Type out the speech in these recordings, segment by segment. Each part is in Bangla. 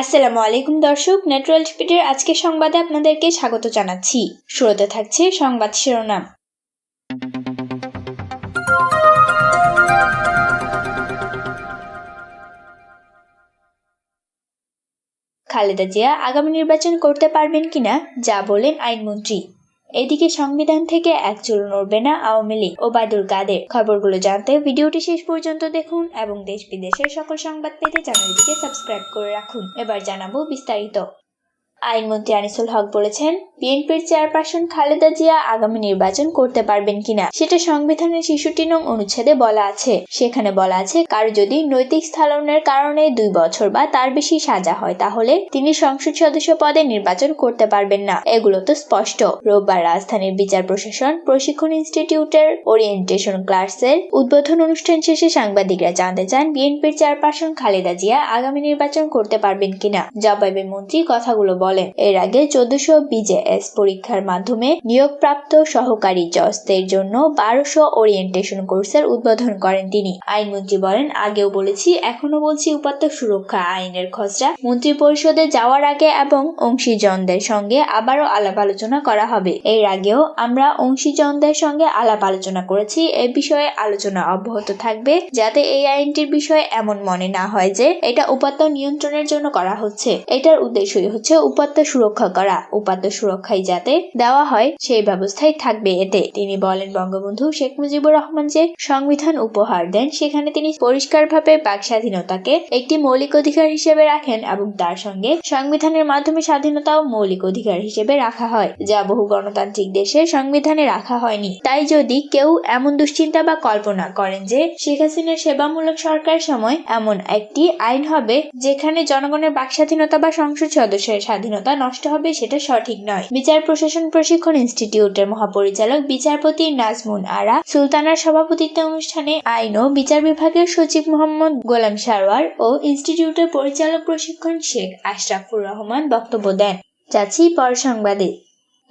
আসসালামু আলাইকুম দর্শক নেটওয়ার্ল স্পিডের আজকে সংবাদে আপনাদেরকে স্বাগত জানাচ্ছি। শুরুতে থাকছে সংবাদ শিরোনাম। খালেদা জিয়া আগামী নির্বাচন করতে পারবেন কিনা, যা বলেন আইনমন্ত্রী। এদিকে সংবিধান থেকে এক চুল নড়বে না আওয়ামী লীগ ও বাদুল কাদের। খবরগুলো জানতে ভিডিওটি শেষ পর্যন্ত দেখুন এবং দেশ বিদেশের সকল সংবাদ পেতে চ্যানেলটিকে সাবস্ক্রাইব করে রাখুন। এবার জানাব বিস্তারিত। আইনমন্ত্রী আনিসুল হক বলেছেন, বিএনপির চেয়ারপারসন খালেদা জিয়া আগামী নির্বাচন করতে পারবেন কিনা, সেটা সংবিধানের শিশুটি নং অনুচ্ছেদে বলা আছে। সেখানে বলা আছে, কারও যদি নৈতিক স্থলনের কারণে দুই বছর বা তার বেশি সাজা হয়, তাহলে তিনি সংসদ সদস্য পদে নির্বাচন করতে পারবেন না। এগুলো তো স্পষ্ট। রোববার রাজধানীর বিচার প্রশাসন, প্রশিক্ষণ ইনস্টিটিউটের ওরিয়েন্টেশন ক্লাসের উদ্বোধন অনুষ্ঠান শেষে সাংবাদিকরা জানতে চান, বিএনপির চেয়ারপারসন খালেদা জিয়া আগামী নির্বাচন করতে পারবেন কিনা। জবাবে মন্ত্রী কথাগুলো বলেন এর আগে চোদ্দশো বিজেএস পরীক্ষার মাধ্যমে নিয়োগপ্রাপ্ত সহকারী জজদের জন্য বারোশো ওরিয়েন্টেশন কোর্সের উদ্বোধন করেন তিনি। আইনমন্ত্রী বলেন, আগেও বলেছি এখনও বলছি উপাত্ত সুরক্ষা আইনের খসড়া। মন্ত্রী পরিষদে যাওয়ার আগে এবং অংশীজনদের সঙ্গে আবারও আলাপ আলোচনা করা হবে। এর আগেও আমরা অংশীজনদের সঙ্গে আলাপ আলোচনা করেছি। এ বিষয়ে আলোচনা অব্যাহত থাকবে যাতে এই আইনটির বিষয়ে এমন মনে না হয় যে এটা উপাত্ত নিয়ন্ত্রণের জন্য করা হচ্ছে। এটার উদ্দেশ্যই হচ্ছে উপাত্ত সুরক্ষা করা, উপাত্ত সুরক্ষাই যাতে দেওয়া হয়, সেই ব্যবস্থাই থাকবে এতে। তিনি বলেন, বঙ্গবন্ধু শেখ মুজিবুর রহমান যে সংবিধান উপহার দেন, সেখানে তিনি পরিষ্কারভাবে বাক স্বাধীনতাকে একটি মৌলিক অধিকার হিসেবে রাখেন এবং তার সঙ্গে সংবিধানের মাধ্যমে স্বাধীনতাও মৌলিক অধিকার হিসেবে রাখা হয়, যা বহু গণতান্ত্রিক দেশে সংবিধানে রাখা হয়নি। তাই যদি কেউ এমন দুশ্চিন্তা বা কল্পনা করেন যে শেখ হাসিনার সেবামূলক সরকার সময় এমন একটি আইন হবে, যেখানে জনগণের বাক স্বাধীনতা বা সংসদ সদস্যের স্বাধীনতা নষ্ট হবে সেটা সঠিক নয়। বিচার প্রশাসন প্রশিক্ষণ ইনস্টিটিউটের মহাপরিচালক বিচারপতি নাজমুন আরা, সুলতানার সভাপতিত্বে অনুষ্ঠানে আইন ও বিচার বিভাগের সচিব মোহাম্মদ গোলাম সারোয়ার ও ইনস্টিটিউটের পরিচালক প্রশিক্ষণ শেখ আশরাফুর রহমান বক্তব্য দেন। যাচ্ছি পর সংবাদে।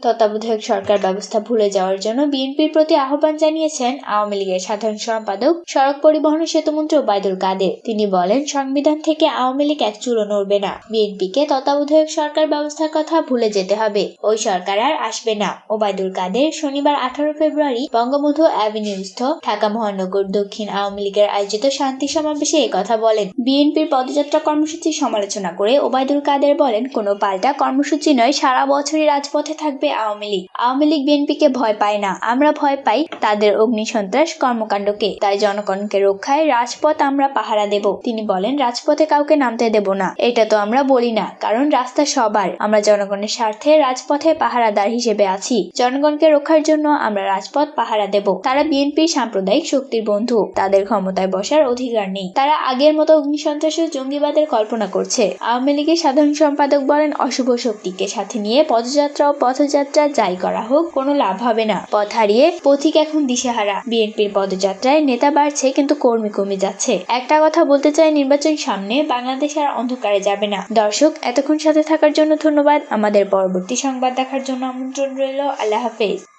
তত্ত্বাবধায়ক সরকার ব্যবস্থা ভুলে যাওয়ার জন্য বিএনপির প্রতি আহ্বান জানিয়েছেন আওয়ামী লীগের সাধারণ সম্পাদক সড়ক পরিবহন ও সেতুমন্ত্রী ওবায়দুল কাদের। তিনি বলেন, সংবিধান থেকে আওয়ামী লীগ এক চুলো নড়বে না। বিএনপিকে তত্ত্বাবধায়ক সরকার ব্যবস্থার কথা ভুলে যেতে হবে। ওই সরকার আর আসবে না। ওবায়দুল কাদের শনিবার আঠারো ফেব্রুয়ারি বঙ্গবন্ধু অ্যাভিনিউস্থ ঢাকা মহানগর দক্ষিণ আওয়ামী লীগের আয়োজিত শান্তি সমাবেশে কথা বলেন। বিএনপির পদযাত্রা কর্মসূচির সমালোচনা করে ওবায়দুল কাদের বলেন, কোনো পাল্টা কর্মসূচি নয়, সারা বছরই রাজপথে থাকবে থাকবে আওয়ামী লীগ। আওয়ামী লীগ বিএনপিকে ভয় পায় না। আমরা ভয় পাই তাদের অগ্নিসন্ত্রাস কর্মকাণ্ডকে। তাই জনগণকে রক্ষায় রাজপথ আমরা পাহারা দেব। তিনি বলেন, রাজপথে কাউকে নামতে দেব না। এটা তো আমরা বলি না। কারণ রাস্তা সবার। আমরা জনগণের স্বার্থে রাজপথে পাহারাদার হিসেবে আছি। জনগণকে রক্ষার জন্য আমরা রাজপথ পাহারা দেব। তারা বিএনপির সাম্প্রদায়িক শক্তির বন্ধু। তাদের ক্ষমতায় বসার অধিকার নেই। তারা আগের মতো অগ্নিসন্ত্রাস জঙ্গিবাদের কল্পনা করছে। আওয়ামী লীগের সাধারণ সম্পাদক বলেন, অশুভ শক্তিকে সাথে নিয়ে পদযাত্রা ও পথযাত্রা পদযাত্রা যাই করা হোক, কোনো লাভ হবে না। পথ হারিয়ে পথিক এখন দিশেহারা। বিএনপির পদযাত্রায় নেতা বাড়ছে, কিন্তু কর্মী কমে যাচ্ছে। একটা কথা বলতে চাই, নির্বাচন সামনে বাংলাদেশ আর অন্ধকারে যাবে না। দর্শক, এতক্ষণ সাথে থাকার জন্য ধন্যবাদ। আমাদের পরবর্তী সংবাদ দেখার জন্য আমন্ত্রণ রইল। আল্লাহ হাফেজ।